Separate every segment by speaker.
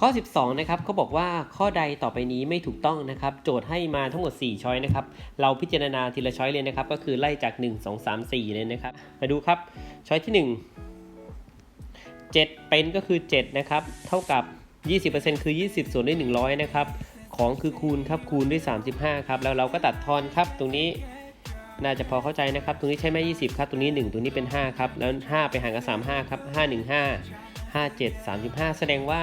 Speaker 1: ข้อ 12 นะครับเขาบอกว่าข้อใดต่อไปนี้ไม่ถูกต้องนะครับ โจทย์ให้มาทั้งหมด 4 ช้อยนะครับ เราพิจารณาทีละช้อยเลยนะครับ ก็คือไล่จาก 1 2 3 4 เลยนะครับ มาดูครับ ช้อยที่ 1 7 เป็นก็คือ 7 นะครับ เท่ากับ 20%คือ 20 ส่วนด้วย100 นะครับ ของคือคูณครับ คูณด้วย 35 ครับ แล้วเราก็ตัดทอนครับ ตรงนี้น่าจะพอเข้าใจนะครับ ตรงนี้ใช้ไหม20 ครับ ตรงนี้ 1 ตรงนี้เป็น 5 ครับ แล้ว 5 ไปหารกับ 35 ครับ 5 1 5 5 7 35 แสดงว่า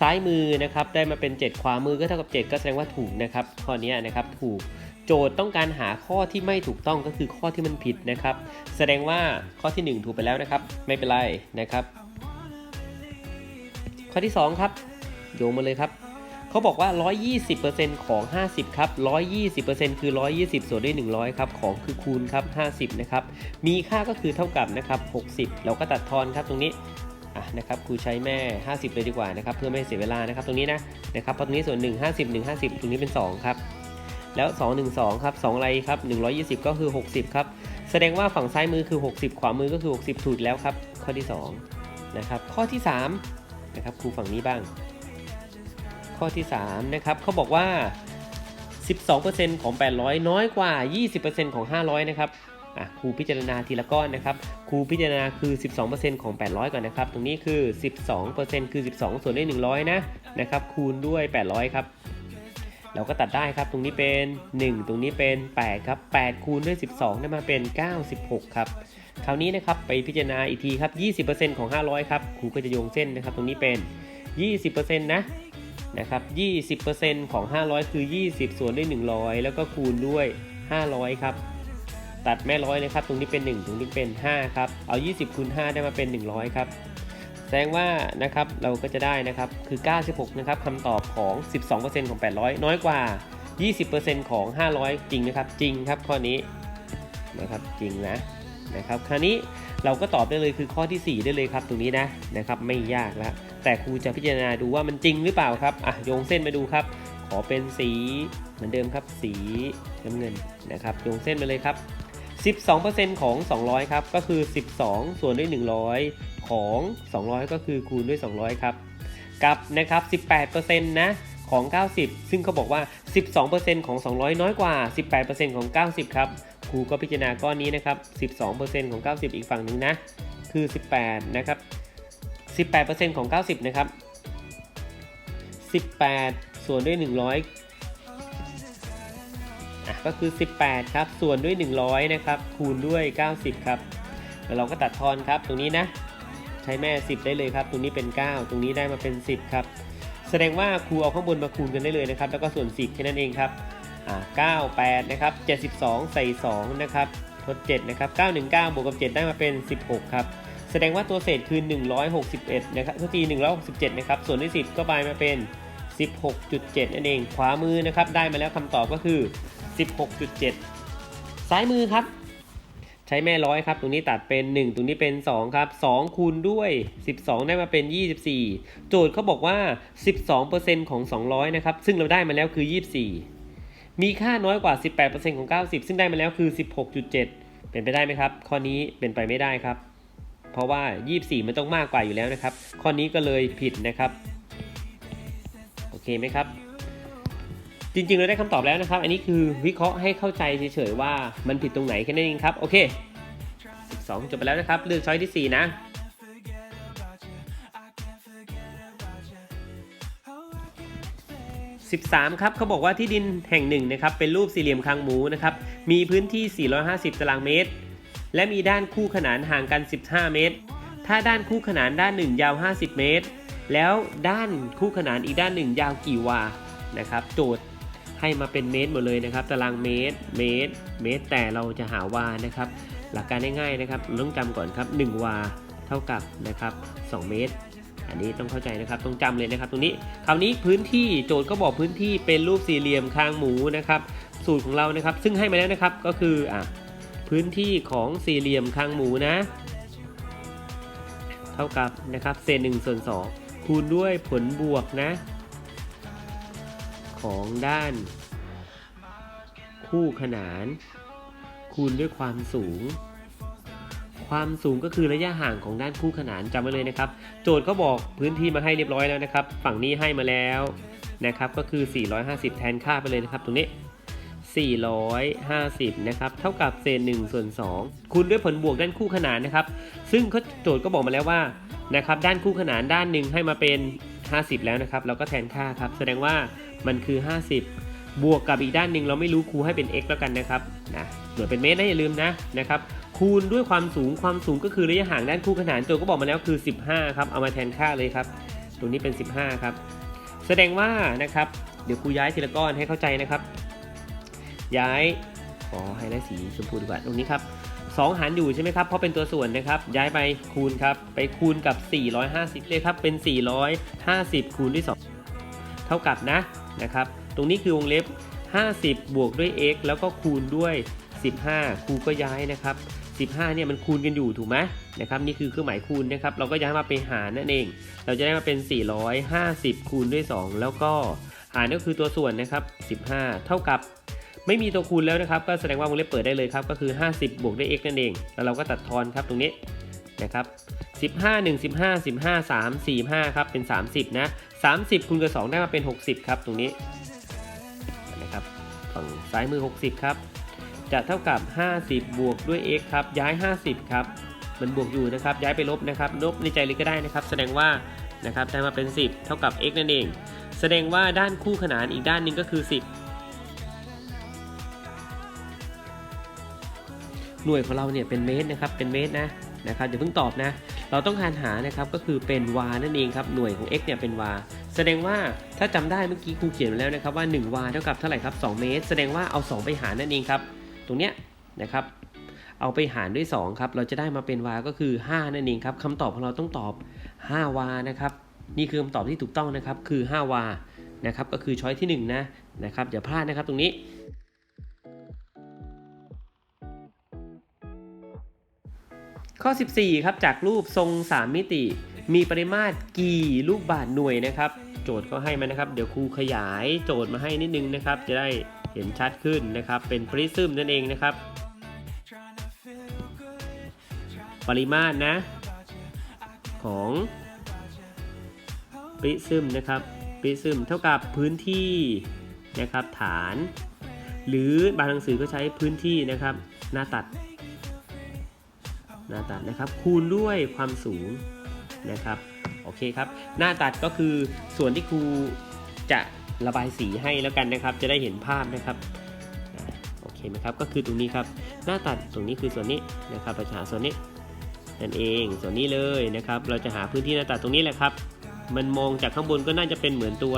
Speaker 1: ซ้ายมือนะครับได้มาเป็น 7 ขวามือก็เท่ากับ 7 ก็แสดงว่าถูกนะครับข้อนี้นะครับถูกโจทย์ต้องการหาข้อที่ไม่ถูกต้องก็คือข้อที่มันผิดนะครับ แสดงว่าข้อที่ 1 ถูกไปแล้วนะครับ ไม่เป็นไรนะครับ ข้อที่ 2 ครับ โยงมาเลยครับเขาบอกว่า 120%ของ 50 ครับ 120%คือ 120 ส่วนด้วย 100 ครับ ของคือคูณครับ 50 นะครับ มีค่าก็คือเท่ากับนะครับ 60 เราก็ตัดทอนครับตรงนี้ อะนะครับครูใช้แม่ 50 เลยดีกว่านะครับเพื่อไม่ให้เสียเวลานะครับตรงนี้นะนะครับเพราะตรงนี้ส่วน 1 50 1 50 ตรงนี้เป็น 2 ครับ แล้ว 2 1 2 ครับ 2 อะไรครับ 120 ก็คือ 60 ครับ แสดงว่าฝั่งซ้ายมือคือ 60 ขวามือก็คือ 60 ถูกแล้วครับ ข้อที่ 2 นะครับ ข้อที่ 3 นะครับครูฝั่งนี้บ้าง ข้อที่ 3 นะครับเขาบอกว่า 12%ของ 800 น้อยกว่า 20%ของ 500 นะครับ อะครูพิจารณาทีละก้อนนะครับครูพิจารณาคือ 12%ของ 800 ก่อนนะครับ ตรงนี้คือ 12%คือ 12 ส่วนด้วย 100 นะนะครับ คูณด้วย 800 ครับ เราก็ตัดได้ครับ ตรงนี้เป็น 1 ตรงนี้เป็น 8 ครับ 8 คูณด้วย 12 ได้มาเป็น 96 ครับ คราวนี้นะครับไปพิจารณาอีกทีครับ 20%ของ 500 ครับ ครูก็จะโยงเส้นนะครับ ตรงนี้เป็น 20%นะนะครับ 20%ของ 500 คือ 20 ส่วนด้วย 100 แล้วก็คูณด้วย 500 ครับ ตัดแม่ร้อยนะครับ ตรงนี้เป็น 1 ตรงนี้เป็น 5 ครับ เอา 20คูณ5ได้มาเป็น 100 ครับ แสดงว่านะครับเราก็จะได้นะครับคือ 96 นะครับคำตอบของ 12%ของ 800 น้อยกว่า 20%ของ 500 จริงนะครับ จริงครับข้อนี้นะครับจริงนะนะครับคราวนี้เราก็ตอบได้เลยคือข้อที่ 4 ได้เลยครับตรงนี้นะนะครับไม่ยากแล้วแต่ครูจะพิจารณาดูว่ามันจริงหรือเปล่าครับอะโยงเส้นมาดูครับ ขอเป็นสีเหมือนเดิมครับสีน้ำเงินนะครับโยงเส้นไปเลยครับ 12%ของ 200 ครับ ก็คือ 12 ส่วนด้วย 100 ของ 200 ก็คือคูณด้วย 200 ครับ กับนะครับ 18%นะของ 90 ซึ่งเขาบอกว่า 12%ของ 200 น้อยกว่า 18%ของ 90 ครับ ครูก็พิจารณาก้อนนี้นะครับ 12%ของ 90 อีกฝั่งหนึ่งนะ คือ 18 นะครับ 18%ของ 90 นะครับ 18 ส่วนด้วย 100 อะก็คือ 18 ครับ ส่วนด้วย 100 นะครับ คูณด้วย 90 ครับแล้วเราก็ตัดทอนครับตรงนี้นะ ใช้แม่ 10 ได้เลยครับ ตรงนี้เป็น 9 ตรงนี้ได้มาเป็น 10 ครับ แสดงว่าครูเอาข้างบนมาคูณกันได้เลยนะครับ แล้วก็ส่วน 10 แค่นั้นเองครับอ่า9 8 นะครับ 72 ใส่ 2 นะครับทด7นะครับ 919 บวกกับ 7 ได้มาเป็น 16 ครับ แสดงว่าตัวเศษคือ 161 นะครับทุกที167 นะครับ ส่วนด้วย 10 ก็บายมาเป็น 16.7 นั่นเอง ขวามือนะครับ ได้มาแล้วคำตอบก็คือ 16.7 ซ้ายมือครับ ใช้แม่ร้อยครับ ตรงนี้ตัดเป็น 1 ตรงนี้เป็น 2 ครับ 2 คูณด้วย 12 ได้มาเป็น 24 โจทย์เขาบอกว่า 12%ของ 200 นะครับ ซึ่งเราได้มาแล้วคือ 24 มีค่าน้อยกว่า 18%ของ 90 ซึ่งได้มาแล้วคือ 16.7 เป็นไปได้ไหมครับ ข้อนี้เป็นไปไม่ได้ครับ เพราะว่า 24 มันต้องมากกว่าอยู่แล้วนะครับ ข้อนี้ก็เลยผิดนะครับ เคไหมครับ จริงๆ เราได้คำตอบแล้วนะครับ อันนี้คือวิเคราะห์ให้เข้าใจเฉยๆว่ามันผิดตรงไหนแค่นั้นเองครับ โอเค 12 จบไปแล้วนะครับ เลือกช้อยที่ 4 นะ13 ครับเขาบอกว่าที่ดินแห่งหนึ่งนะครับเป็นรูปสี่เหลี่ยมคางหมูนะครับมีพื้นที่ 450 ตารางเมตร และมีด้านคู่ขนานห่างกัน 15 เมตร ถ้าด้านคู่ขนานด้านหนึ่งยาว 50 เมตร แล้วด้านคู่ขนานอีกด้านหนึ่งยาวกี่วานะครับ โจทย์ให้มาเป็นเมตรหมดเลยนะครับ ตารางเมตร เมตร เมตร แต่เราจะหาวานะครับ หลักการง่ายๆนะครับต้องจำก่อนครับ 1 วาเท่ากับนะครับ 2 เมตร อันนี้ต้องเข้าใจนะครับต้องจำเลยนะครับตรงนี้คราวนี้พื้นที่โจทย์ก็บอกพื้นที่เป็นรูปสี่เหลี่ยมคางหมูนะครับ สูตรของเรานะครับ ซึ่งให้มาแล้วนะครับก็คืออะพื้นที่ของสี่เหลี่ยมคางหมูนะ เท่ากับนะครับเศษหนึ่งส่วนสอง คูณด้วยผลบวกนะ ของด้าน คู่ขนาน คูณด้วยความสูง ความสูงก็คือระยะห่างของด้านคู่ขนานจำไว้เลยนะครับ โจทย์ก็บอกพื้นที่มาให้เรียบร้อยแล้วนะครับ ฝั่งนี้ให้มาแล้วนะครับ ก็คือ 450 แทนค่าไปเลยนะครับ ตรงนี้450 นะครับ เท่ากับเศษ1ส่วน2คูณด้วยผลบวกด้านคู่ขนานนะครับ ซึ่งเขาโจทย์ก็บอกมาแล้วว่า นะครับด้านคู่ขนานด้านหนึ่งให้มาเป็น 50 แล้วนะครับเราก็แทนค่าครับแสดงว่ามันคือ 50 บวกกับอีกด้านหนึ่งเราไม่รู้ครูให้เป็น x แล้วกันนะครับนะหน่วยเป็นเมตรนะอย่าลืมนะนะครับคูณด้วยความสูงความสูงก็คือระยะห่างด้านคู่ขนานโจก็บอกมาแล้วคือ 15ครับเอามาแทนค่าเลยครับตรงนี้เป็น 15ครับแสดงว่านะครับเดี๋ยวครูย้ายทีละก้อนให้เข้าใจนะครับ ย้ายขอให้ได้สีชมพูดีกว่าตรงนี้ครับ 2 หารอยู่ใช่ไหมครับ เพราะเป็นตัวส่วนนะครับ ย้ายไปคูณครับ ไปคูณกับ 450 เลยครับ เป็น 450 คูณด้วย 2 เท่ากับนะนะครับ ตรงนี้คือวงเล็บ 50 บวกด้วย x แล้วก็คูณด้วย 15 ครูก็ย้ายนะครับ 15 เนี่ยมันคูณกันอยู่ถูกไหมนะครับ นี่คือเครื่องหมายคูณนะครับ เราก็ย้ายมาไปหารนั่นเอง เราจะได้มาเป็น 450 คูณด้วย 2 แล้วก็หารก็คือตัวส่วนนะครับ 15 เท่ากับ ไม่มีตัวคูณแล้วนะครับ ก็แสดงว่าวงเล็บเปิดได้เลยครับ ก็คือ 50 บวกด้วย x นั่นเอง แล้วเราก็ตัดทอนครับตรงนี้นะครับ15 1 15 15 3 4 5ครับ เป็น 30 นะ 30คูณกับ 2 ได้มาเป็น 60 ครับ ตรงนี้นะครับ ฝั่งซ้ายมือ 60 ครับ จะเท่ากับ 50 บวกด้วย x ครับ ย้าย 50 ครับ มันบวกอยู่นะครับ ย้ายไปลบนะครับ ลบในใจเลยก็ได้นะครับ แสดงว่านะครับ ได้มาเป็น 10 เท่ากับ x นั่นเอง แสดงว่าด้านคู่ขนานอีกด้านหนึ่งก็คือ 10 หน่วยของเราเนี่ยเป็นเมตรนะครับเป็นเมตรนะนะครับอย่าเพิ่งตอบนะ เราต้องการหานะครับก็คือเป็นวานั่นเองครับหน่วยของ x เนี่ยเป็นวาแสดงว่าถ้าจำได้เมื่อกี้ครูเขียนไว้แล้วนะครับว่า1วาเท่ากับเท่าไหร่ครับ2เมตร แสดงว่าเอา 2 ไปหารนั่นเองครับ ตรงเนี้ยนะครับ เอาไปหารด้วย2ครับเราจะได้มาเป็นวาก็คือ 5 นั่นเองครับคำตอบของเราต้องตอบ 5 วานะครับนี่คือคำตอบที่ถูกต้องนะครับคือ 5 วานะครับก็คือช้อยที่1นะนะครับอย่าพลาดนะครับตรงนี้ ข้อ 14 ครับ จากรูปทรง3มิติ มีปริมาตรกี่ลูกบาศก์หน่วยนะครับ โจทย์ก็ให้มานะครับ เดี๋ยวครูขยายโจทย์มาให้นิดนึงนะครับ จะได้เห็นชัดขึ้นนะครับ เป็นปริซึมนั่นเองนะครับ ปริมาตรนะ ของปริซึมนะครับปริซึมเท่ากับพื้นที่นะครับฐาน หรือบางหนังสือก็ใช้พื้นที่นะครับ หน้าตัด หน้าตัดนะครับ คูณด้วยความสูงนะครับโอเคครับ หน้าตัดก็คือส่วนที่ครูจะระบายสีให้แล้วกันนะครับ จะได้เห็นภาพนะครับโอเคไหมครับก็คือตรงนี้ครับ หน้าตัดตรงนี้คือส่วนนี้นะครับเราจะหาส่วนนี้นั่นเองส่วนนี้เลยนะครับ เราจะหาพื้นที่หน้าตัดตรงนี้แหละครับ มันมองจากข้างบนก็น่าจะเป็นเหมือนตัว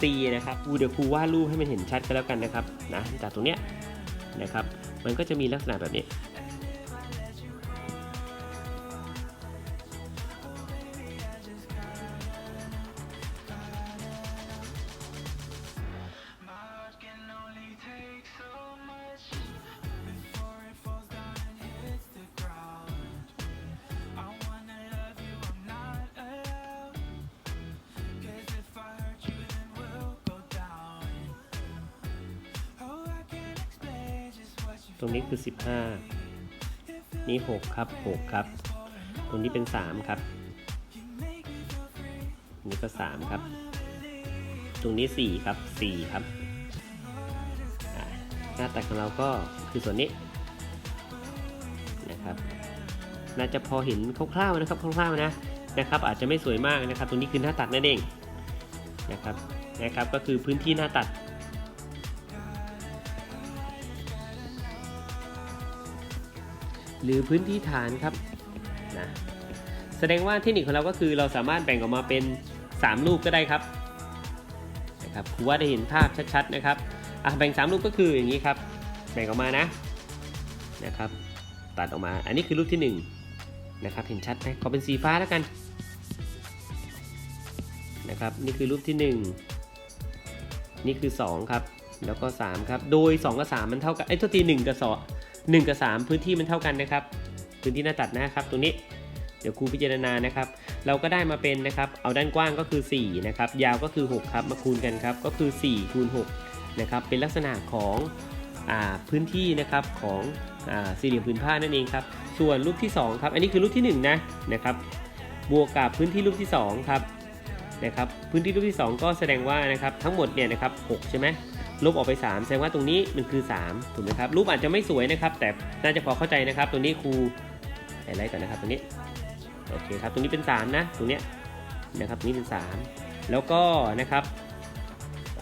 Speaker 1: C นะครับูเดี๋ยวครูวาดรูปให้มันเห็นชัดกันแล้วกันนะครับนะจากตรงเนี้ยนะครับ มันก็จะมีลักษณะแบบนี้ ตรงนี้คือ 15 นี่ 6 ครับ 6 ครับ ตรงนี้เป็น 3 ครับ นี้ก็ 3 ครับ ตรงนี้ 4 ครับ 4 ครับ หน้าตัดของเราก็คือส่วนนี้นะครับ น่าจะพอเห็นคร่าวๆนะครับคร่าวๆนะนะครับ อาจจะไม่สวยมากนะครับ ตรงนี้คือหน้าตัดนั่นเองนะครับนะครับ ก็คือพื้นที่หน้าตัด หรือพื้นที่ฐานครับนะแสดงว่าเทคนิคของเราก็คือเราสามารถแบ่งออกมาเป็น 3 รูปก็ได้ครับนะครับครูว่าได้เห็นภาพชัดๆนะครับอะแบ่ง 3 รูปก็คืออย่างนี้ครับ แบ่งออกมานะนะครับ ตัดออกมา อันนี้คือรูปที่ 1 นะครับ เห็นชัดไหมขอเป็นสีฟ้าแล้วกันนะครับ นี่คือรูปที่ 1 นี่คือ 2 ครับ แล้วก็ 3 ครับ โดย 2 กับ 3 มันเท่ากันไอ้ยโตัวที1กับ2 1 กับ 3 พื้นที่มันเท่ากันนะครับ พื้นที่หน้าตัดนะครับตรงนี้ เดี๋ยวครูพิจารณานะครับ เราก็ได้มาเป็นนะครับ เอาด้านกว้างก็คือ4นะครับ ยาวก็คือ 6 ครับ มาคูณกันครับ ก็คือ4คูณ6นะครับ เป็นลักษณะของอพื้นที่นะครับของอสี่เหลี่ยมผืนผ้านั่นเองครับ ส่วนรูปที่2ครับ อันนี้คือรูปที่ 1 นะนะครับ บวกกับพื้นที่รูปที่2ครับนะครับ พื้นที่รูปที่ 2 ก็แสดงว่านะครับทั้งหมดเนี่ยนะครับ6ใช่ไหม ลบออกไป 3 แสดงว่าตรงนี้มันคือ 3 ถูกไหมครับ รูปอาจจะไม่สวยนะครับ แต่น่าจะพอเข้าใจนะครับตรงนี้ครูไฮไลท์ก่อนนะครับตรงนี้ โอเคครับ ตรงนี้เป็น 3 นะ ตรงเนี้ยนะครับตรงนี้เป็น 3 แล้วก็นะครับ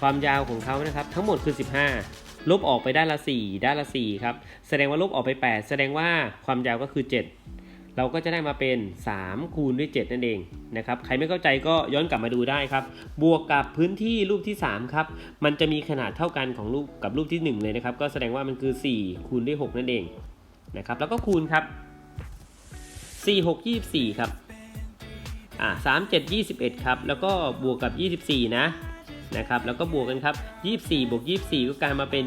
Speaker 1: ความยาวของเขานะครับ ทั้งหมดคือ 15 ลบออกไปด้านละ 4 ด้านละ 4 ครับ แสดงว่าลบออกไป 8 แสดงว่าความยาวก็คือ 7 เราก็จะได้มาเป็น 3 คูณด้วย 7 นั่นเองนะครับ ใครไม่เข้าใจก็ย้อนกลับมาดูได้ครับ บวกกับพื้นที่รูปที่ 3 ครับ มันจะมีขนาดเท่ากันของรูปกับรูปที่ 1 เลยนะครับ ก็แสดงว่ามันคือ 4 คูณด้วย 6 นั่นเองนะครับ แล้วก็คูณครับ 4 6 24 ครับ อ่า3 7 21 ครับ แล้วก็บวกกับ 24 นะนะครับ แล้วก็บวกกันครับ 24 บวก 24 ก็กลายมาเป็น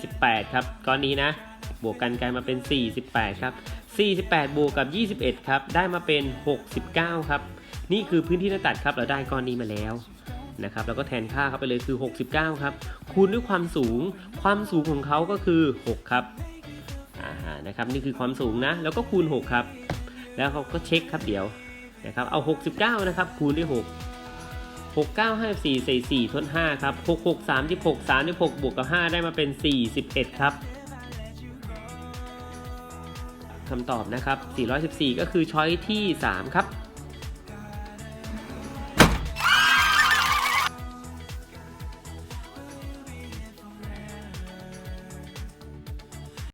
Speaker 1: 48 ครับก้อนนี้นะ บวกกันกลายมาเป็น 48 ครับ 48 บวกกับ 21 ครับ ได้มาเป็น 69 ครับ นี่คือพื้นที่หน้าตัดครับ เราได้ก้อนนี้มาแล้วนะครับ แล้วก็แทนค่าเข้าไปเลยคือ 69 ครับ คูณด้วยความสูง ความสูงของเขาก็คือ 6 ครับ อ่า นะครับ นี่คือความสูงนะ แล้วก็คูณ 6 ครับ แล้วเขาก็เช็คครับเดี๋ยว นะครับ เอา 69 นะครับ คูณด้วย 6 6 9 5 4ใส่4ทด5ครับ 6 6 3 6 3 6บวกกับ 5 ได้มาเป็น 41 ครับ คำตอบนะครับ 414 ก็คือช้อยที่ 3 ครับ